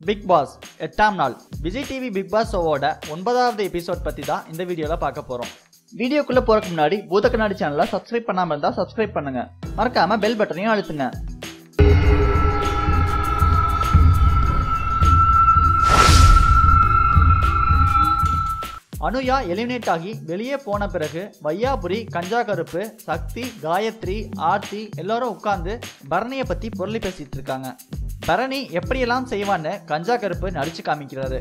Big pass எட்டாம் நாள். Vijay TV big pass ஷோவோட ஒன்பதாவது எபிசோட் பற்றி தான் இந்த வீடியோவில் பார்க்க போகிறோம் வீடியோக்குள்ளே போகிறதுக்கு முன்னாடி பூத கண்ணாடி சேனலை சப்ஸ்கிரைப் பண்ணாமல் இருந்தால் சப்ஸ்கிரைப் பண்ணுங்க. மறக்காம பெல் பட்டனையும் அழுத்துங்க. அனுயா எலிமினேட் ஆகி வெளியே போன பிறகு வையாபுரி கஞ்சா கருப்பு சக்தி காயத்ரி ஆர்த்தி எல்லாரும் உட்காந்து பரணியை பற்றி பொருளி பேசிகிட்டு இருக்காங்க. பரணி எப்படியெல்லாம் செய்வான்னு கஞ்சா கருப்பு நடிச்சு காமிக்கிறாரு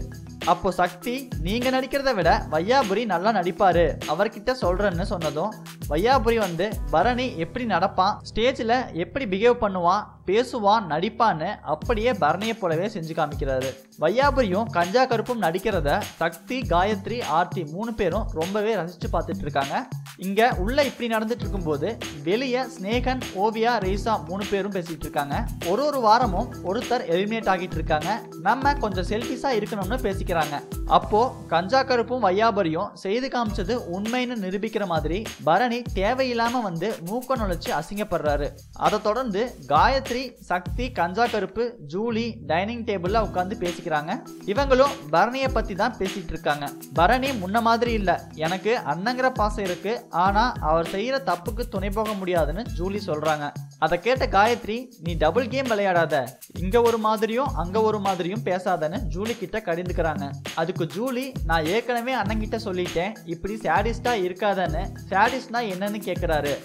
அப்போ சக்தி நீங்க நடிக்கிறத விட வையாபுரி நல்லா நடிப்பாரு. அவர்கிட்ட சொல்றேன்னு சொன்னதும் வையாபுரி வந்து பரணி எப்படி நடப்பான்? ஸ்டேஜில் எப்படி பிஹேவ் பண்ணுவான்? பேசுவான் நடிப்பான்னு அப்படியே பரணியை போலவே செஞ்சு காமிக்கிறாரு. வையாபுரியும் கஞ்சா கருப்பும் நடிக்கிறத சக்தி காயத்ரி ஆர்த்தி மூணு பேரும் ரொம்பவே ரசிச்சு பார்த்துட்டு இருக்காங்க. இங்க உள்ள இப்படி நடந்துட்டு இருக்கும்போது வெளியே ஸ்னேகன் ஓவியா ரீசா மூணு பேரும் பேசிட்டு இருக்காங்க. ஒரு ஒரு வாரமும் ஒருத்தர் எலிமினேட் ஆகிட்டு இருக்காங்க. நம்ம கொஞ்சம் செல்ஃபிஷா இருக்கணும்னு பேசிக்கிறாங்க. அப்போ கஞ்சா கருப்பும் வையாபரியும் செய்து காமிச்சது உண்மைன்னு நிரூபிக்கிற மாதிரி பரணி தேவையில்லாம வந்து மூக்க நுழைச்சு அசிங்கப்படுறாரு. அதை தொடர்ந்து காயத்ரி சக்தி கஞ்சா கருப்பு ஜூலி டைனிங் டேபிள்ல உட்காந்து பேசிக்கிறாங்க. இவங்களும் பரணியை பத்தி தான் பேசிட்டு இருக்காங்க பரணி முன்ன மாதிரி இல்ல. எனக்கு அண்ணங்கிற பாசம் இருக்கு. ஆனா அவர் செய்யற தப்புக்கு துணை போக முடியாதுன்னு ஜூலி சொல்றாங்க. அதை கேட்ட காயத்ரி நீ டபுள் கேம் விளையாடாத. இங்க ஒரு மாதிரியும் அங்க ஒரு மாதிரியும் பேசாதன்னு ஜூலி கிட்ட கடிந்துக்கிறாங்க. அதுக்கு ஜூலி நான் ஏற்கனவே அண்ணங்கிட்ட சொல்லிட்டேன். இப்படி சாடிஸ்டா இருக்காதன்னு. சேடிஸ்ட்னா என்னன்னு கேட்குறாரு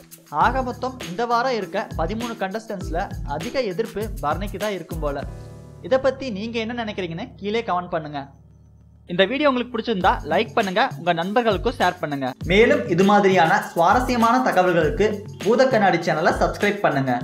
ஆக மொத்தம் இந்த வாரம் இருக்க பதிமூணு கண்டஸ்டன்ஸில் அதிக எதிர்ப்பு பரணிக்கு தான் இருக்கும் போல். இதை பற்றி நீங்கள் என்ன நினைக்கிறீங்கன்னு கீழே கமெண்ட் பண்ணுங்கள் இந்த வீடியோ உங்களுக்கு பிடிச்சிருந்தா லைக் பண்ணுங்க உங்க நண்பர்களுக்கும் ஷேர் பண்ணுங்க. மேலும் இது மாதிரியான சுவாரஸ்யமான தகவல்களுக்கு பூத கண்ணாடி சேனலை சப்ஸ்கிரைப் பண்ணுங்க.